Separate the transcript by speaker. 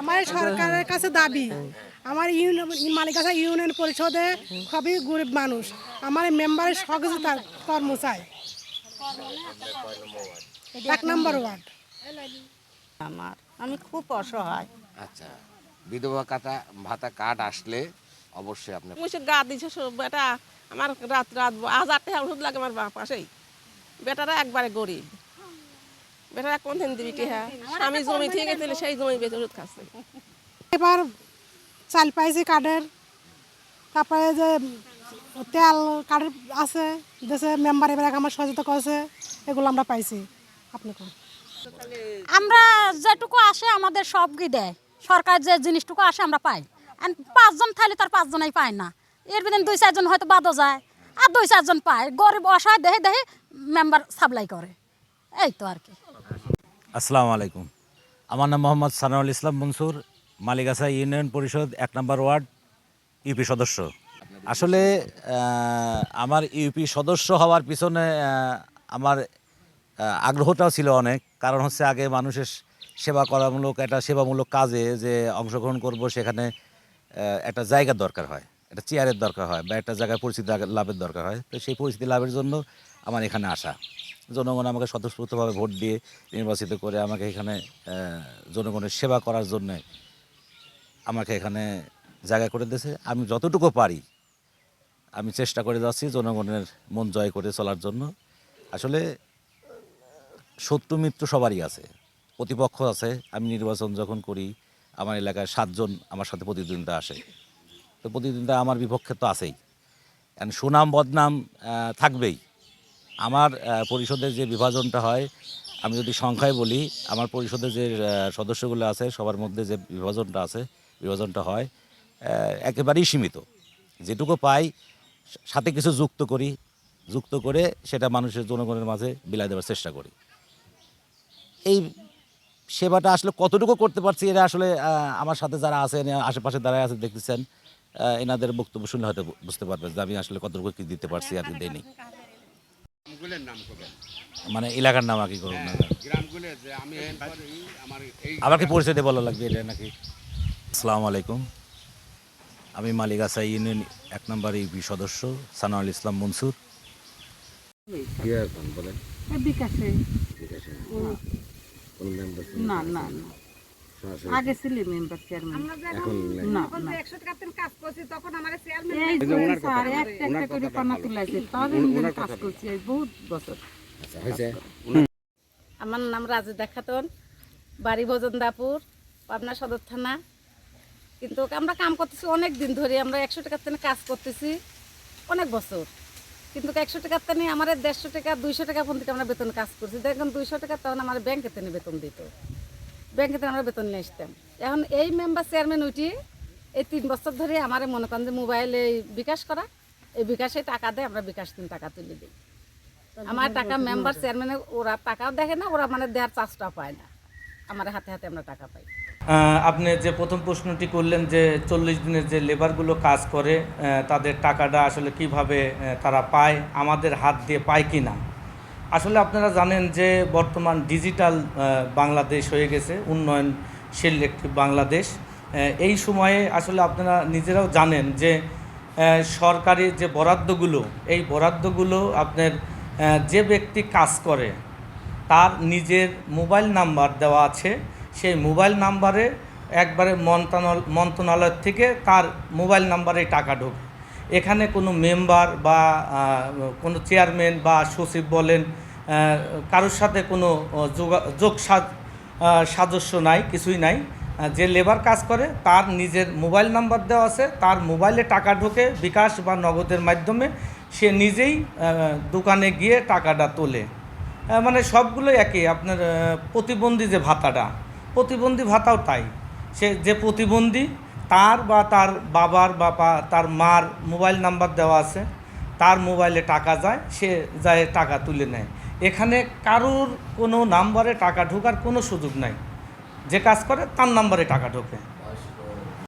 Speaker 1: আমার সরকারের কাছে দাবি আমার ইউনিয়ন মালিকাসা ইউনিয়ন পরিষদে খুবই গরিব মানুষ। আমার মেম্বারের সহযোগিতা কর্ম চাই এক নম্বর ওয়ার্ড।
Speaker 2: আমার আমি খুব অসহায়।
Speaker 3: আচ্ছা বিধবা কাটা ভাতা কার্ড আসলে অবশ্যই আপনি
Speaker 4: মুসে গা দিছে সব বেটা আমার রাত রাত হাজার টাকা ওষুধ লাগে আমার বাপ পাশেই বেটারা একবারে গরিব। বেটারা কোন দিন দিবি টিহা স্বামী জমি থেকে গেছিল সেই জমি বেঁচে ওষুধ খাচ্ছে।
Speaker 1: এবার চাল পাইছি কার্ডের তারপরে যে তেল কার্ডের আছে দেশে মেম্বার এবার আমার সহযোগিতা করেছে এগুলো আমরা পাইছি। আপনাকে?
Speaker 5: আমরা যেটুকু আসে আমাদের সবই দেয়। সরকার যে জিনিসটুকু আসে আমরা পাই। আর পাঁচজন থাকলে তার পাঁচজনই পায় না। এর ভিতরে দুই চারজন হয়তো বাদও যায়। আর দুই চারজন পায়। গরিব অসহায় দেহে দেহে মেম্বার সাপ্লাই করে। এই তো আর কি।
Speaker 6: আসসালামু আলাইকুম। আমার নাম মোহাম্মদ সানাউল ইসলাম মনসুর মালিগাছা ইউনিয়ন পরিষদ, এক নম্বর ওয়ার্ড, ইউপি সদস্য। আসলে আমার ইউপি সদস্য হওয়ার পিছনে আমার আগ্রহটাও ছিল অনেক। কারণ হচ্ছে, আগে মানুষের সেবা করামূলক, একটা সেবামূলক কাজে যে অংশগ্রহণ করব, সেখানে একটা জায়গার দরকার হয়, একটা চেয়ারের দরকার হয়, বা একটা জায়গায় পরিস্থিতি লাভের দরকার হয়। তো সেই পরিস্থিতি লাভের জন্য আমার এখানে আসা। জনগণ আমাকে স্বতঃস্ফূর্তভাবে ভোট দিয়ে নির্বাচিত করে আমাকে এখানে জনগণের সেবা করার জন্যে আমাকে এখানে জায়গা করে দিয়েছে। আমি যতটুকু পারি, আমি চেষ্টা করে যাচ্ছি জনগণের মন জয় করে চলার জন্য। আসলে শত্রু মিত্র সবারই আছে, প্রতিপক্ষ আছে। আমি নির্বাচন যখন করি, আমার এলাকায় সাতজন আমার সাথে প্রতিদ্বন্দ্বিতা আসে। তো প্রতিদ্বন্দ্বিতা আমার বিপক্ষে তো আছেই। সুনাম, বদনাম থাকবেই। আমার পরিষদের যে বিভাজনটা হয়, আমি যদি সংখ্যায় বলি, আমার পরিষদের যে সদস্যগুলো আছে, সবার মধ্যে যে বিভাজনটা আছে, বিভাজনটা হয় একেবারেই সীমিত। যেটুকু পাই, সাথে কিছু যুক্ত করি, যুক্ত করে সেটা মানুষের, জনগণের মাঝে বিলাই দেওয়ার চেষ্টা করি। এই সেবাটা আসলে কতটুকু করতে পারছি এটা আসলে আমার সাথে যারা আছেন আশেপাশে যারা আছে, দেখতেছেন এনাদের বক্তব্য শুনলে হয়তো বুঝতে পারবেন যে আমি আসলে কতটুকু কি দিতে পারছি আর কি দেয়নি
Speaker 3: গ্রামগুলোর নাম করবেন
Speaker 6: মানে এলাকার নাম আর কি করুন? না
Speaker 3: গ্রামগুলো যে আমি আমার এই
Speaker 6: আবার কি পরিচয় দিয়ে বলা লাগবে এটা নাকি? আসসালামু আলাইকুম। আমি মালিগাছা ইউনিয়ন এক নম্বর ইউপি সদস্য সানাউল ইসলাম মনসুর।
Speaker 3: বলেন?
Speaker 2: বিকাশে।
Speaker 3: বিকাশে। কোন মেম্বার
Speaker 2: না না না। আগে ছিল মেম্বার চেয়ারম্যান
Speaker 3: এখন
Speaker 2: না না। এই যে স্যার একটা একটা করে পানা তুলাইছে তবে নিজের কাজ করছি বহুত বছর।
Speaker 3: আচ্ছা
Speaker 7: আমার নাম রাজেদা খাতুন বাড়ি ভোজনদাপুর পাবনা সদর থানা। কিন্তু আমরা কাম করতেছি অনেক দিন ধরে আমরা একশো টাকার তেনে কাজ করতেছি অনেক বছর। কিন্তু একশো টাকার তেনে আমার দেড়শো টাকা দুইশো টাকা পর্যন্ত আমরা বেতন কাজ করছি। দেখুন দুইশো টাকা তখন আমার ব্যাংকে তেনে বেতন দিত। ব্যাংকে থেকে আমরা বেতন নিয়ে আসতাম। এখন এই মেম্বার চেয়ারম্যান উঠি, এই তিন বছর ধরে আমার মনে করেন যে মোবাইলে বিকাশ করা, এই বিকাশে টাকা দেয়, আমরা বিকাশ তিন টাকা তুলে দিই। আমার টাকা মেম্বার চেয়ারম্যানে ওরা টাকাও দেখে না, ওরা মানে দেওয়ার চার্জটা পায় না। আমার হাতে হাতে আমরা টাকা পাই।
Speaker 8: আপনি যে প্রথম প্রশ্নটি করলেন যে চল্লিশ দিনের যে লেবারগুলো কাজ করে তাদের টাকাটা আসলে কীভাবে তারা পায়, আমাদের হাত দিয়ে পায় কি না আসলে আপনারা জানেন যে বর্তমান ডিজিটাল বাংলাদেশ হয়ে গেছে, উন্নয়নশীল একটি বাংলাদেশ। এই সময়ে আসলে আপনারা নিজেরাও জানেন যে সরকারি যে বরাদ্দগুলো, এই বরাদ্দগুলো আপনার যে ব্যক্তি কাজ করে, তার নিজের মোবাইল নাম্বার দেওয়া আছে। সেই মোবাইল নাম্বারে একবারে মন্ত্রণালয় থেকে তার মোবাইল নাম্বারে টাকা ঢোকে। এখানে কোনো মেম্বার বা কোনো চেয়ারম্যান বা সচিব বলেন কারোর সাথে কোনো যোগ সাদস্য নাই, কিছুই নাই। যে লেবার কাজ করে তার নিজের মোবাইল নাম্বার দেওয়া আছে, তার মোবাইলে টাকা ঢোকে বিকাশ বা নগদের মাধ্যমে, সে নিজেই দোকানে গিয়ে টাকাটা তোলে। মানে সবগুলো একই। আপনার প্রতিবন্ধী যে ভাতাটা, প্রতিবন্ধী ভাতাও তাই। সে, যে প্রতিবন্ধী তার বা তার বাবার বা তার মার মোবাইল নাম্বার দেওয়া আছে। তার মোবাইলে টাকা যায়, সে যায় টাকা তুলে নেয়। এখানে কারোর কোনো নাম্বারে টাকা ঢোকার কোনো সুযোগ নাই। যে কাজ করে, তার নাম্বারে টাকা ঢোকে।